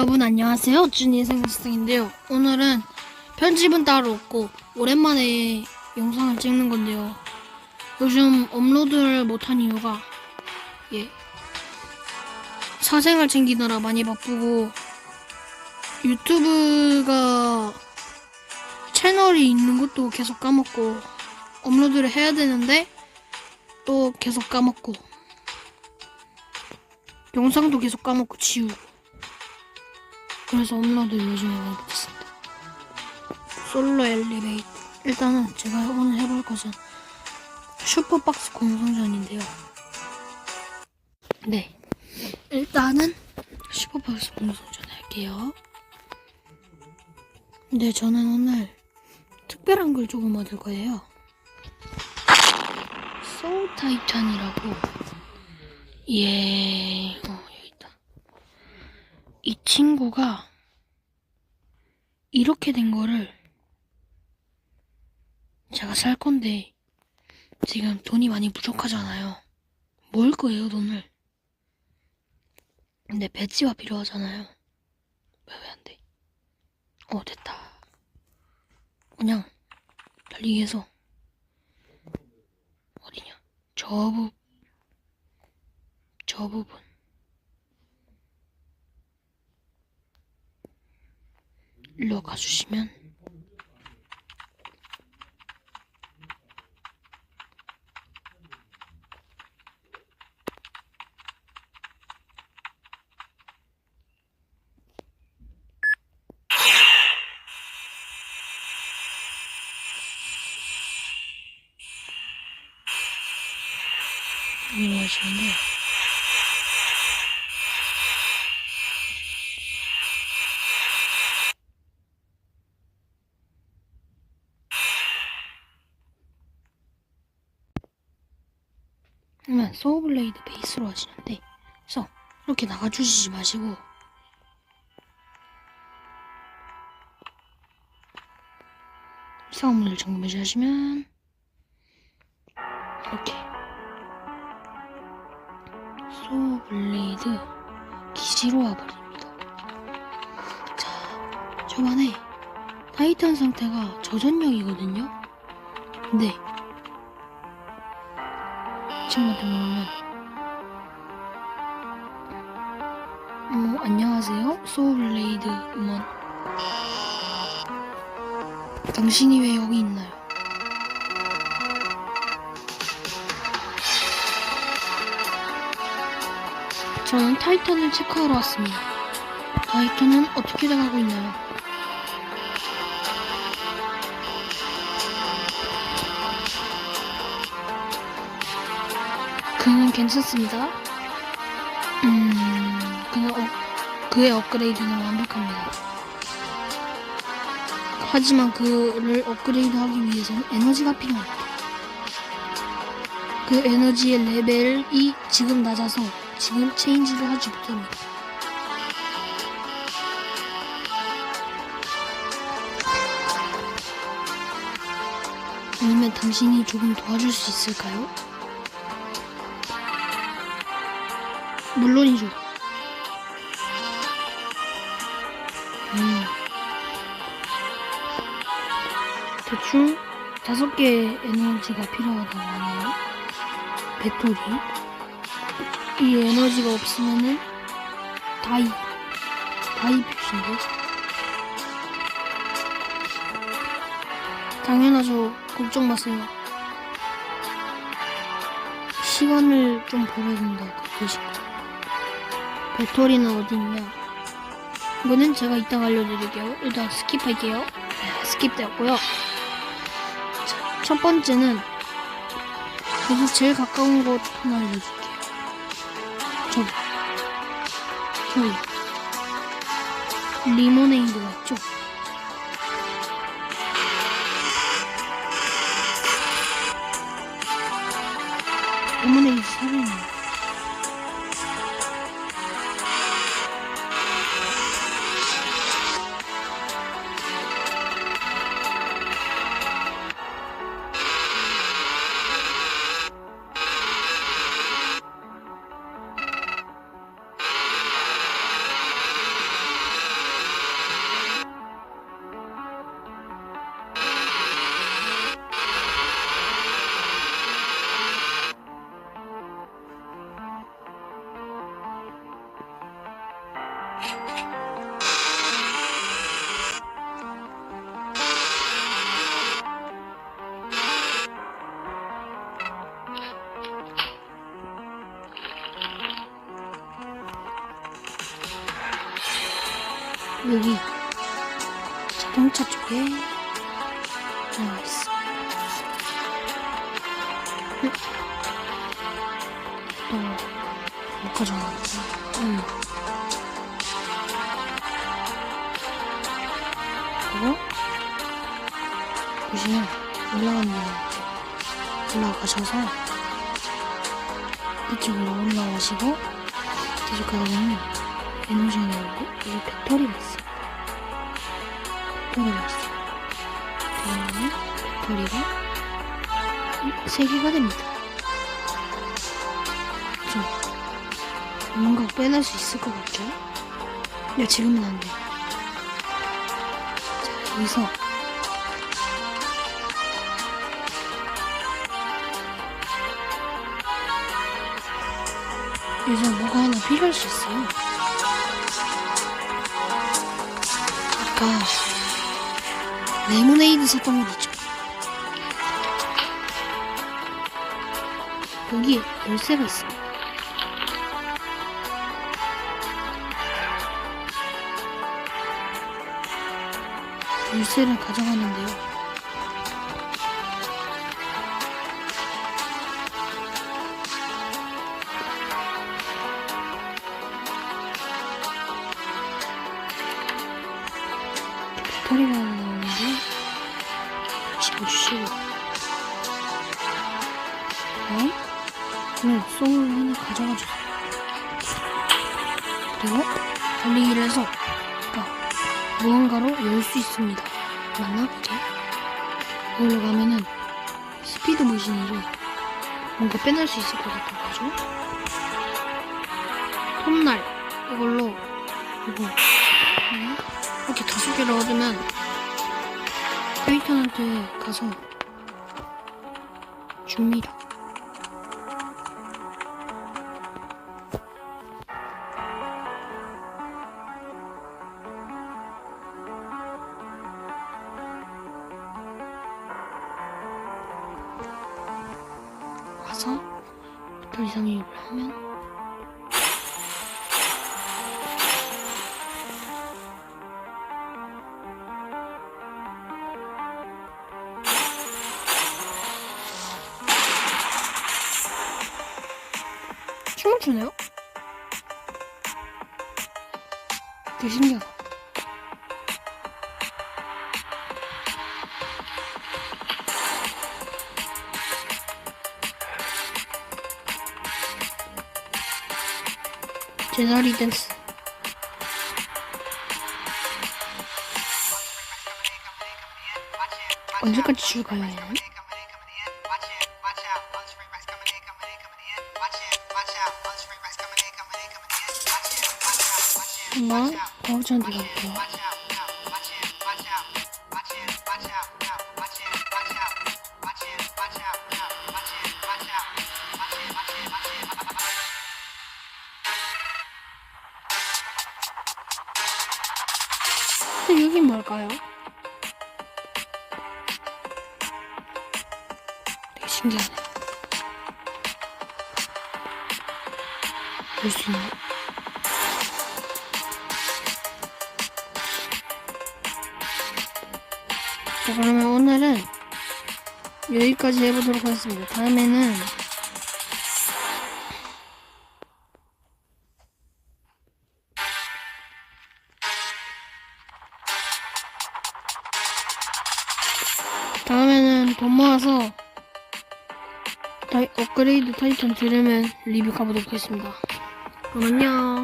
여러분 안녕하세요. 준이 생생인데요. 오늘은 편집은 따로 없고 오랜만에 영상을 찍는 건데요. 요즘 업로드를 못한 이유가 예 사생활 챙기느라 많이 바쁘고 유튜브가 채널이 있는 것도 계속 까먹고 업로드를 해야 되는데 또 계속 까먹고 영상도 계속 까먹고 지우고 그래서 업로드를 요즘에 많이 못했습니다. 솔로 엘리베이터. 일단은 제가 오늘 해볼 것은 슈퍼박스 공성전인데요. 네. 일단은 슈퍼박스 공성전 할게요. 근데 저는 오늘 특별한 걸 조금 얻을 거예요. 소울 타이탄이라고. 예, 어, 여기 있다. 이 친구가 이렇게 된 거를 제가 살 건데 지금 돈이 많이 부족하잖아요. 모을 거예요, 돈을. 근데 배지가 필요하잖아요. 왜 왜 안 돼? 어, 됐다. 그냥 달리기 해서 어디냐? 저 부, 저 부분. 일로 가주시면. 가시는데 그러면 소울블레이드 베이스로 하시는데 그래서 이렇게 나가주시지 마시고. 이상한 물을 정매하시면 이렇게. 소울블레이드 기지로 와버립니다. 자 저번에 타이탄 상태가 저전력이거든요. 근데 친구한테 물으면 어, 안녕하세요 소울블레이드 음원 당신이 왜 여기 있나요? 저는 타이탄을 체크하러 왔습니다 타이탄은 어떻게 돼가고 있나요? 괜찮습니다. 음, 그는 어, 그의 업그레이드는 완벽합니다. 하지만 그를 업그레이드하기 위해서는 에너지가 필요합니다. 그 에너지의 레벨이 지금 낮아서 지금 체인지를 하지 못합니다. 아니면 당신이 조금 도와줄 수 있을까요? 물론이죠. 음. 대충 다섯 개의 에너지가 필요하다고 하네요. 배터리. 이 에너지가 없으면은 다이. 다이 표시인데. 당연하죠. 걱정 마세요. 시간을 좀 된다. 그 대신. 배터리는 어디 있냐? 이거는 제가 이따가 알려드릴게요. 일단 스킵할게요. 네, 스킵 되었고요. 자, 첫 번째는 여기서 제일 가까운 곳 하나 알려줄게요. 저기. 저기. 리모네이드가 있죠? 리모네이드 사랑해 여기 자동차 쪽에 하나 있어. 응? 또못 가져왔는데. 응. 그리고 올라가는 데 올라가셔서 이쪽으로 올라오시고 이쪽 가다 보면 에너지가 나오고 여기 배터리가 있어요. 배터리가 있어요. 그러면 배터리가 3개가 됩니다. 좀 뭔가 빼낼 수 있을 것 같죠? 근데 지금은 안 돼요. 자, 여기서 요즘 뭐가 하나 필요할 수 있어요. 아까 레모네이드 샀던 곳 있죠? 여기 열쇠가 있습니다. 열쇠를 가져가는데요. 배터리가 나오는데 집어주시고 네? 그럼 송을 하나 가져가 주세요. 그리고 달리기를 해서 아까 무언가로 열 수 있습니다. 맞나? 그죠? 이걸로 가면은 스피드 머신으로 뭔가 빼낼 수 있을 것 같은 거죠? 톱날 이걸로 이거 네. 이렇게 다섯 개를 얻으면 페이턴한테 가서 줍니다. 와서 배터리 상입을 하면 추네요? 되게 신기하다. 제자리 댄스. 언제까지 줄 가야 해요? 거울장한테 가볼게요. 근데 여긴 뭘까요? 되게 신기하네. 볼수 있나? 자, 그러면 오늘은 여기까지 해보도록 하겠습니다. 다음에는 다음에는 돈 모아서 업그레이드 타이탄 들으면 리뷰 가보도록 하겠습니다. 그럼 안녕.